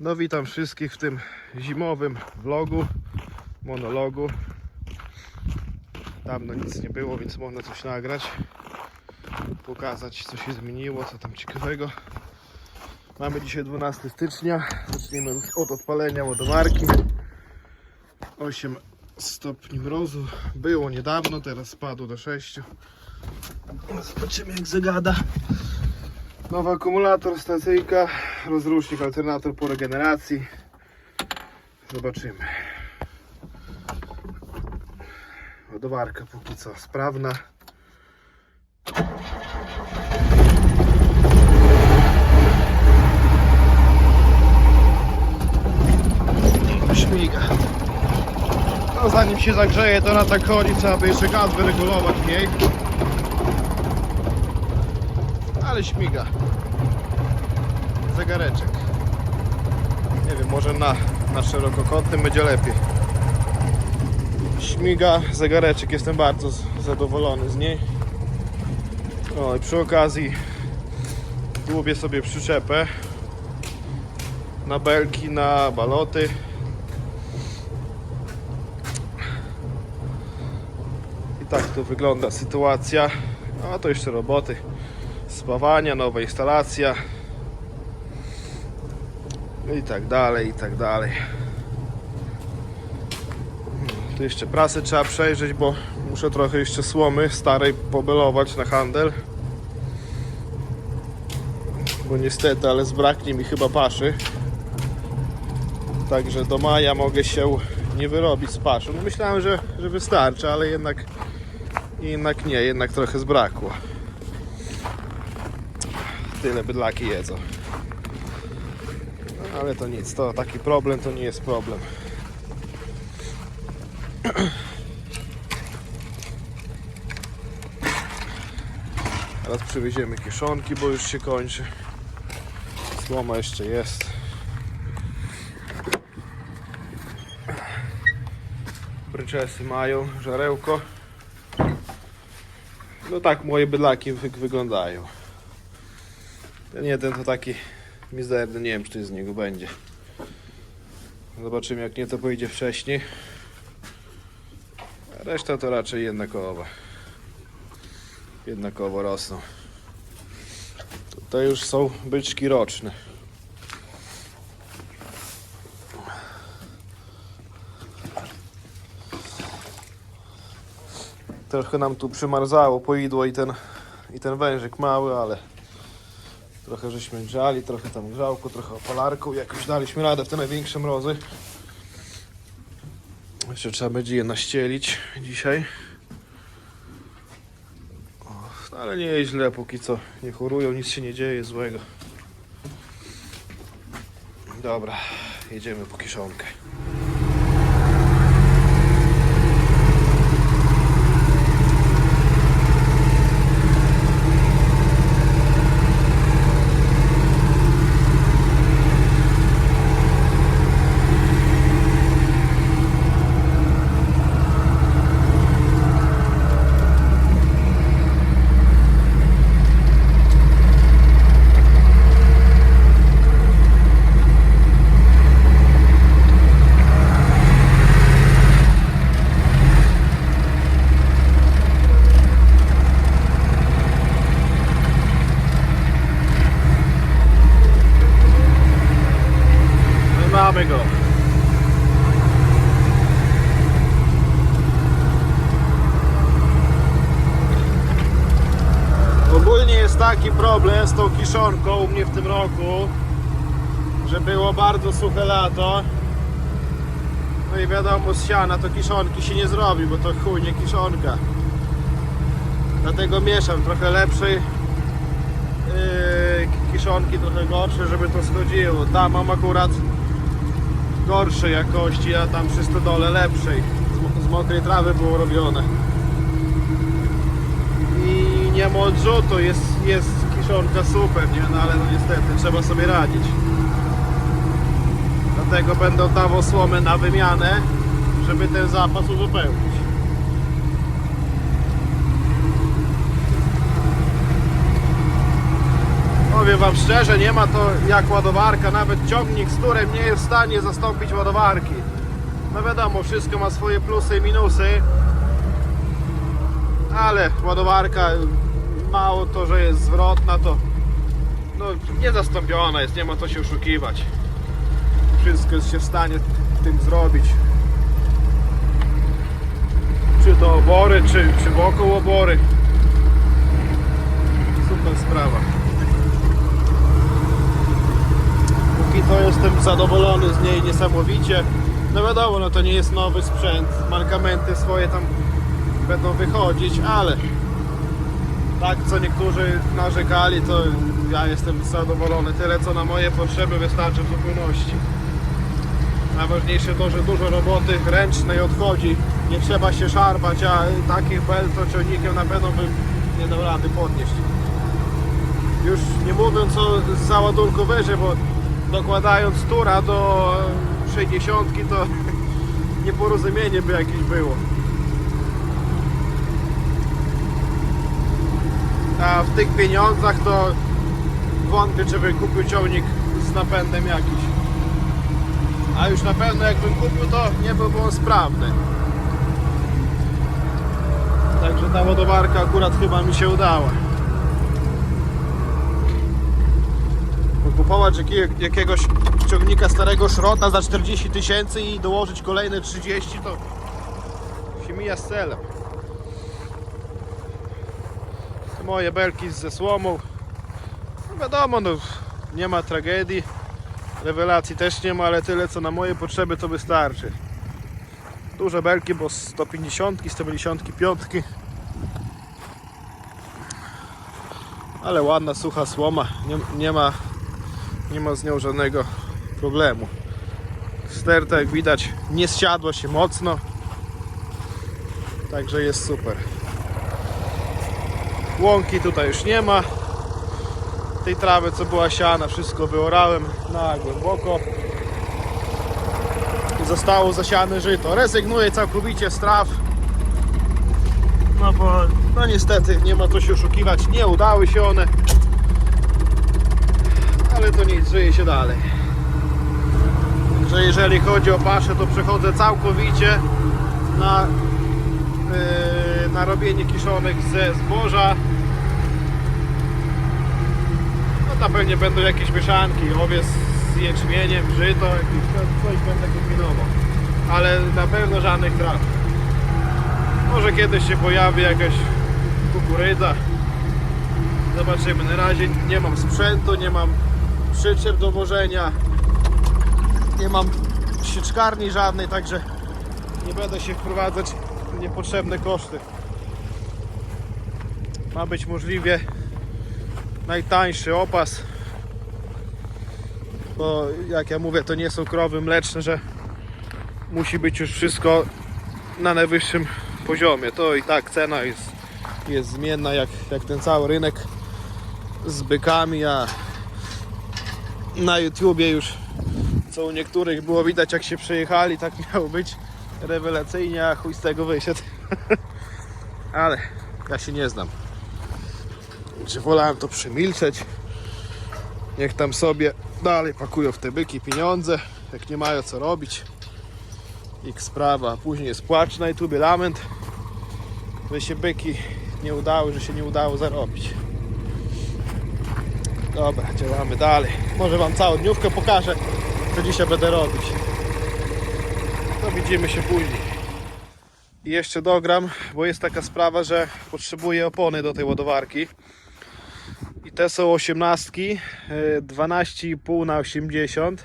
No witam wszystkich w tym zimowym vlogu, monologu. Dawno nic nie było, więc można coś nagrać. Pokazać co się zmieniło, co tam ciekawego. Mamy dzisiaj 12 stycznia. Zaczniemy od odpalenia ładowarki. 8 stopni mrozu. Było niedawno, teraz spadło do 6. Zobaczymy jak zagada. Nowy akumulator, stacyjka, rozrusznik, alternator po regeneracji. Zobaczymy. Ładowarka póki co sprawna. Śmiga. No zanim się zagrzeje to na tak chodzi, trzeba by jeszcze gaz wyregulować w niej. Ale śmiga. Zegareczek. Nie wiem, może na, na szerokokątnym będzie lepiej. Śmiga, zegareczek, jestem bardzo zadowolony z niej. No i przy okazji dłubię sobie przyczepę na belki, na baloty. I tak to wygląda sytuacja. A to jeszcze roboty spawania, nowa instalacja i tak dalej, i tak dalej. Hmm, Tu jeszcze prasę trzeba przejrzeć, bo muszę trochę jeszcze słomy starej pobelować na handel. Bo niestety, ale zbraknie mi chyba paszy. Także do maja mogę się nie wyrobić z paszą. No myślałem, że, że wystarczy, ale jednak, jednak nie, jednak trochę zbrakło tyle bydlaki jedzą. Ale to nic, to taki problem to nie jest problem. Teraz przywieziemy kieszonki, bo już się kończy. Słoma jeszcze jest. Bryczesy mają, żarełko. No tak moje bydlaki wy- wyglądają. Ten jeden to taki mizerny, nie wiem czy z niego będzie. Zobaczymy jak nie to pojedzie wcześniej. A reszta to raczej jednakowa. Jednakowo rosną. Tutaj już są byczki roczne. Trochę nam tu przymarzało poidło i ten, i ten wężyk mały, ale Trochę żeśmy grzali, trochę tam grzałku, trochę opalarką. Jakoś daliśmy radę w te największe mrozy. Jeszcze trzeba będzie je naścielić dzisiaj. O, no ale nie jest źle, póki co nie chorują, nic się nie dzieje złego. Dobra, jedziemy po kiszonkę. No i mamy go. Ogólnie jest taki problem z tą kiszonką u mnie w tym roku, że było bardzo suche lato. No i wiadomo, z siana to kiszonki się nie zrobi, bo to chuj, nie kiszonka. Dlatego mieszam trochę lepszej yy, kiszonki, trochę gorsze, żeby to schodziło. Tam mam akurat gorszej jakości, a tam przy stodole lepszej. Z, z mokrej trawy było robione. I nie ma odrzutu, jest, jest kiszonka super, nie? No ale no niestety trzeba sobie radzić. Dlatego będę dawał słomę na wymianę, żeby ten zapas uzupełnić. Powiem Wam szczerze, nie ma to jak ładowarka, nawet ciągnik z turem nie jest w stanie zastąpić ładowarki. No wiadomo, wszystko ma swoje plusy i minusy, ale ładowarka, mało to, że jest zwrotna, to no, niezastąpiona jest, nie ma co się oszukiwać. Wszystko jest się w stanie tym zrobić. Czy to obory, czy, czy wokół obory. Super sprawa. Póki to jestem zadowolony z niej niesamowicie. No wiadomo, no to nie jest nowy sprzęt. Mankamenty swoje tam będą wychodzić, ale tak co niektórzy narzekali, to ja jestem zadowolony. Tyle co na moje potrzeby wystarczy w zupełności. Najważniejsze to, że dużo roboty ręcznej odchodzi. Nie trzeba się szarpać, a takich bel to ciągnikiem na pewno bym nie dał rady podnieść. Już nie mówiąc o załadunku wyżej, bo dokładając tura do 60 to nieporozumienie by jakieś było. A w tych pieniądzach to wątpię, czy bym kupił ciągnik z napędem jakiś. A już na pewno jakbym kupił, to nie byłby on sprawny. Także ta ładowarka akurat chyba mi się udała. Kupować jakie- jakiegoś ciągnika starego szrota za 40 tysięcy i dołożyć kolejne 30 to się mija z celem. Te moje belki ze słomą. No wiadomo, no, nie ma tragedii. Rewelacji też nie ma, ale tyle co na moje potrzeby to wystarczy. Duże belki, bo 150, 155. Ale ładna, sucha słoma. Nie, nie, ma, nie ma z nią żadnego problemu. Sterta, jak widać, nie zsiadła się mocno. Także jest super. Łąki tutaj już nie ma tej trawy co była siana, wszystko wyorałem na głęboko zostało zasiane żyto. Rezygnuję całkowicie z traw. No bo no niestety nie ma co się oszukiwać, nie udały się one. Ale to nic, żyje się dalej. Że jeżeli chodzi o paszę, to przechodzę całkowicie na, yy, na robienie kiszonek ze zboża tam pewnie będą jakieś mieszanki, owiec z jęczmieniem, żyto, jakieś, coś będę kombinował. Ale na pewno żadnych traw. Może kiedyś się pojawi jakaś kukurydza. Zobaczymy. Na razie nie mam sprzętu, nie mam przyczep do wożenia. Nie mam sieczkarni żadnej, także nie będę się wprowadzać w niepotrzebne koszty. Ma być możliwie najtańszy opas. Bo jak ja mówię, to nie są krowy mleczne, że musi być już wszystko na najwyższym poziomie. To i tak cena jest, jest zmienna jak, jak ten cały rynek z bykami, a na YouTubie już co u niektórych było widać jak się przejechali, tak miało być rewelacyjnie, a chuj z tego wyszedł. Ale ja się nie znam że wolałem to przemilczeć. Niech tam sobie dalej pakują w te byki pieniądze, jak nie mają co robić. Ich sprawa, później jest płacz na YouTube, lament, że się byki nie udały, że się nie udało zarobić. Dobra, działamy dalej. Może Wam całą dniówkę pokażę, co dzisiaj będę robić. To widzimy się później. I jeszcze dogram, bo jest taka sprawa, że potrzebuję opony do tej ładowarki. Te są 18, e, 12,5 na 80.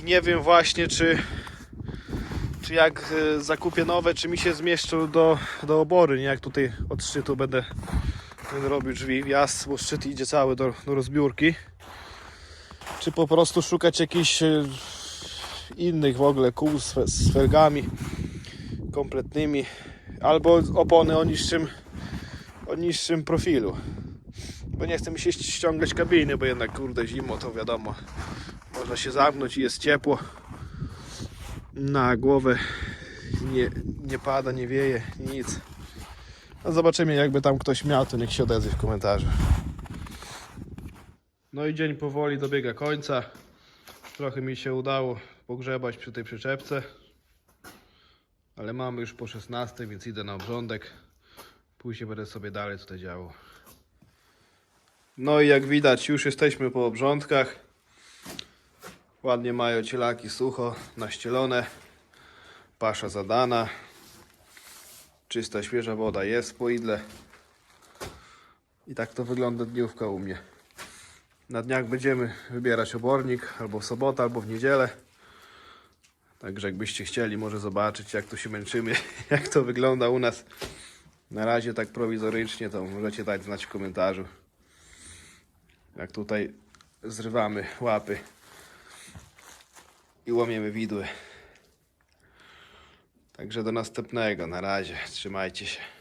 I nie wiem właśnie czy czy jak e, zakupię nowe, czy mi się zmieszczą do, do obory, nie jak tutaj od szczytu będę, będę robił drzwi, wjazd, bo szczyt idzie cały do, do rozbiórki. Czy po prostu szukać jakichś e, innych w ogóle kół z, z felgami kompletnymi, albo opony o niższym o niższym profilu. Bo nie chcę mi się ściągać kabiny, bo jednak kurde zimno to wiadomo. Można się zamknąć i jest ciepło. Na głowę nie, nie pada, nie wieje, nic. No zobaczymy jakby tam ktoś miał, to niech się odezwie w komentarzu. No i dzień powoli dobiega końca. Trochę mi się udało pogrzebać przy tej przyczepce. Ale mamy już po 16, więc idę na obrządek. Później będę sobie dalej tutaj działał. No i jak widać już jesteśmy po obrządkach. Ładnie mają cielaki sucho, naścielone. Pasza zadana. Czysta, świeża woda jest w poidle. I tak to wygląda dniówka u mnie. Na dniach będziemy wybierać obornik albo w sobotę, albo w niedzielę. Także jakbyście chcieli może zobaczyć jak to się męczymy, jak to wygląda u nas. Na razie tak prowizorycznie to możecie dać znać w komentarzu. Jak tutaj zrywamy łapy i łamiemy widły. Także do następnego. Na razie. Trzymajcie się.